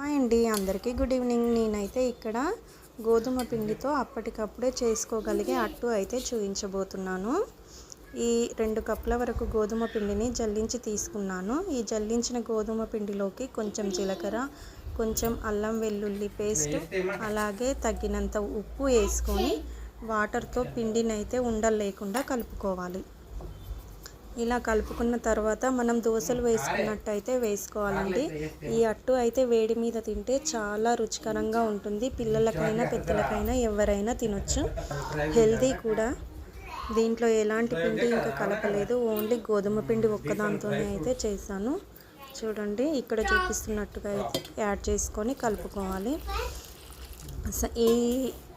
Hi అండి అందరికీ good evening. నేనైతే ఇక్కడ గోధుమ పిండితో అప్పటికప్పుడే చేసుకోగలిగే అట్టు అయితే చూపించబోతున్నాను. ఈ రెండు కప్పుల వరకు గోధుమ పిండిని జల్లించి తీసుకున్నాను. ఈ జల్లించిన గోధుమ పిండిలోకి కొంచెం జీలకర్ర కొంచెం అల్లం వెల్లుల్లి పేస్ట్ అలాగే తగినంత ఉప్పు వేసుకొని వాటర్తో పిండిని అయితే కలుపుకోవాలి. ఇలా కలుపుకున్న తర్వాత మనం దోశలు వేసుకున్నట్టయితే వేసుకోవాలండి. ఈ అట్టు అయితే వేడి మీద తింటే చాలా రుచికరంగా ఉంటుంది. పిల్లలకైనా పెద్దలకైనా ఎవరైనా తినొచ్చు. హెల్దీ కూడా. దీంట్లో ఎలాంటి పిండి ఇంకా కలపలేదు. ఓన్లీ గోధుమ పిండి ఒక్కదాంతోనే అయితే చేశాను. చూడండి ఇక్కడ చూపిస్తున్నట్టుగా అయితే యాడ్ చేసుకొని కలుపుకోవాలి. ఈ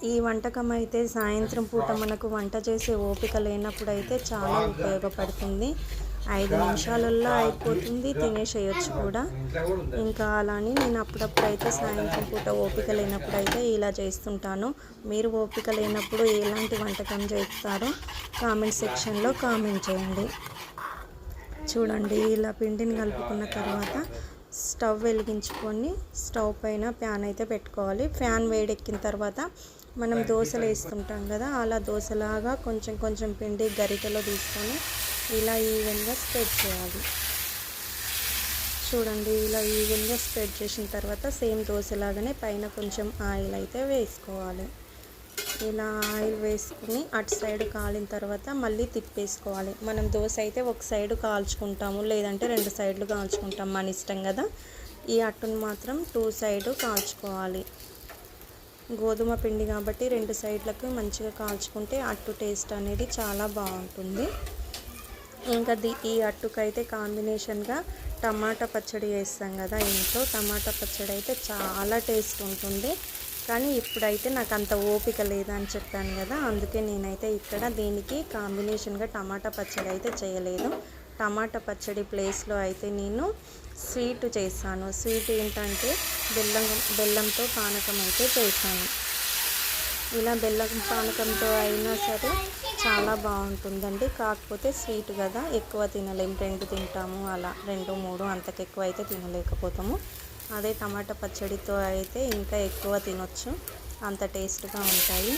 ఈ వంటకం అయితే సాయంత్రం పూట మనకు వంట చేసే ఓపిక లేనప్పుడు అయితే చాలా ఉపయోగపడుతుంది. ఐదు నిమిషాలలో అయిపోతుంది తినేసేయచ్చు కూడా. ఇంకా అలానే నేను అప్పుడప్పుడు అయితే సాయంత్రం పూట ఓపిక లేనప్పుడు అయితే ఇలా చేస్తుంటాను. మీరు ఓపిక లేనప్పుడు ఎలాంటి వంటకం చేస్తారో? కామెంట్ సెక్షన్లో కామెంట్ చేయండి. చూడండి ఇలా పిండిని కలుపుకున్న తర్వాత స్టవ్ వెలిగించుకొని స్టవ్ పైన ప్యాన్ అయితే పెట్టుకోవాలి. ఫ్యాన్ వేడెక్కిన తర్వాత మనం దోశలు వేస్తుంటాం కదా అలా దోశలాగా కొంచెం కొంచెం పిండి గరిటెలో తీసుకొని ఇలా ఈవెన్గా స్ప్రెడ్ చేయాలి. చూడండి ఇలా ఈవెన్గా స్ప్రెడ్ చేసిన తర్వాత సేమ్ దోశలాగానే పైన కొంచెం ఆయిల్ అయితే వేసుకోవాలి. ఇలా ఆయిల్ వేసుకుని అటు సైడ్ కాలిన తర్వాత మళ్ళీ తిప్పేసుకోవాలి. మనం దోశ అయితే ఒక సైడ్ కాల్చుకుంటాము లేదంటే రెండు సైడ్లు కాల్చుకుంటాం మన ఇష్టం కదా. ఈ అట్టును మాత్రం టూ సైడ్ కాల్చుకోవాలి. గోధుమ పిండి కాబట్టి రెండు సైడ్లకు మంచిగా కాల్చుకుంటే అట్టు టేస్ట్ అనేది చాలా బాగుంటుంది. ఇంకా ది ఈ అట్టుకైతే కాంబినేషన్గా టమాటా పచ్చడి వేస్తాం కదా ఇంట్లో. టమాటా పచ్చడి అయితే చాలా టేస్ట్ ఉంటుంది. కానీ ఇప్పుడైతే నాకు అంత ఓపిక లేదని చెప్పాను కదా అందుకే నేనైతే ఇక్కడ దీనికి కాంబినేషన్గా టమాటా పచ్చడి అయితే చేయలేదు. టమాటా పచ్చడి ప్లేస్లో అయితే నేను స్వీట్ చేశాను స్వీట్ ఏంటంటే బెల్లం బెల్లంతో పానకం అయితే చేశాను ఇలా బెల్లం పానకంతో అయినా సరే చాలా బాగుంటుందండి. కాకపోతే స్వీట్ కదా ఎక్కువ తినలేము రెండు తింటాము అలా రెండు మూడు అంతకెక్కువ అయితే తినలేకపోతాము. అదే టమాటా పచ్చడితో అయితే ఇంకా ఎక్కువ తినొచ్చు. అంత టేస్ట్గా ఉంటాయి.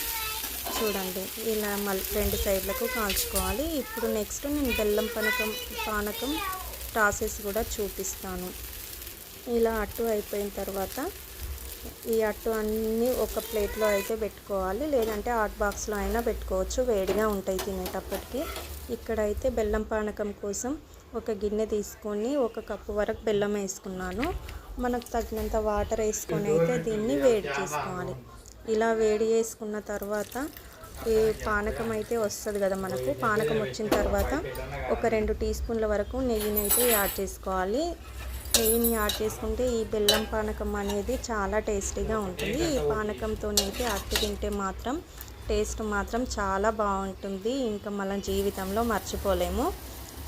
చూడండి ఇలా మళ్ళీ రెండు సైడ్లకు కాల్చుకోవాలి. ఇప్పుడు నెక్స్ట్ నేను బెల్లం పానకం పానకం ప్రాసెస్ కూడా చూపిస్తాను. ఇలా అట్టు అయిపోయిన తర్వాత ఈ అట్టు అన్నీ ఒక ప్లేట్లో అయితే పెట్టుకోవాలి. లేదంటే హాట్ బాక్స్లో అయినా పెట్టుకోవచ్చు. వేడిగా ఉంటాయి తినేటప్పటికి. ఇక్కడైతే బెల్లం పానకం కోసం ఒక గిన్నె తీసుకొని ఒక కప్పు వరకు బెల్లం వేసుకున్నాను. మనకు తగినంత వాటర్ వేసుకొని అయితే దీన్ని వేడి చేసుకోవాలి. ఇలా వేడి చేసుకున్న తర్వాత ఈ పానకం అయితే వస్తుంది కదా మనకు. పానకం వచ్చిన తర్వాత ఒక రెండు టీ స్పూన్ల వరకు నెయ్యిని అయితే యాడ్ చేసుకోవాలి. నెయ్యిని యాడ్ చేసుకుంటే ఈ బెల్లం పానకం అనేది చాలా టేస్టీగా ఉంటుంది. ఈ పానకంతోనైతే అట్టు తింటే మాత్రం టేస్ట్ మాత్రం చాలా బాగుంటుంది. ఇంకా మన జీవితంలో మర్చిపోలేము.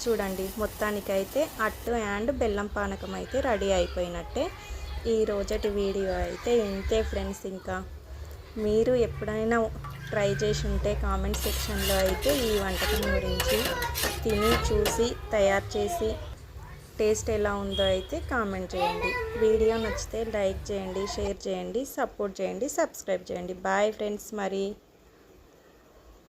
చూడండి మొత్తానికైతే అట్టు అండ్ బెల్లం పానకం అయితే రెడీ అయిపోయినట్టే. ఈ రోజటి వీడియో అయితే ఇంతే ఫ్రెండ్స్ ఇంకా. మీరు ఎప్పుడైనా ట్రై చేసి ఉంటే కామెంట్ సెక్షన్లో అయితే ఈ వంటకం గురించి తిని చూసి తయారు చేసి టేస్ట్ ఎలా ఉందో అయితే కామెంట్ చేయండి. వీడియో నచ్చితే లైక్ చేయండి షేర్ చేయండి సపోర్ట్ చేయండి సబ్స్క్రైబ్ చేయండి. బాయ్ ఫ్రెండ్స్ మరి.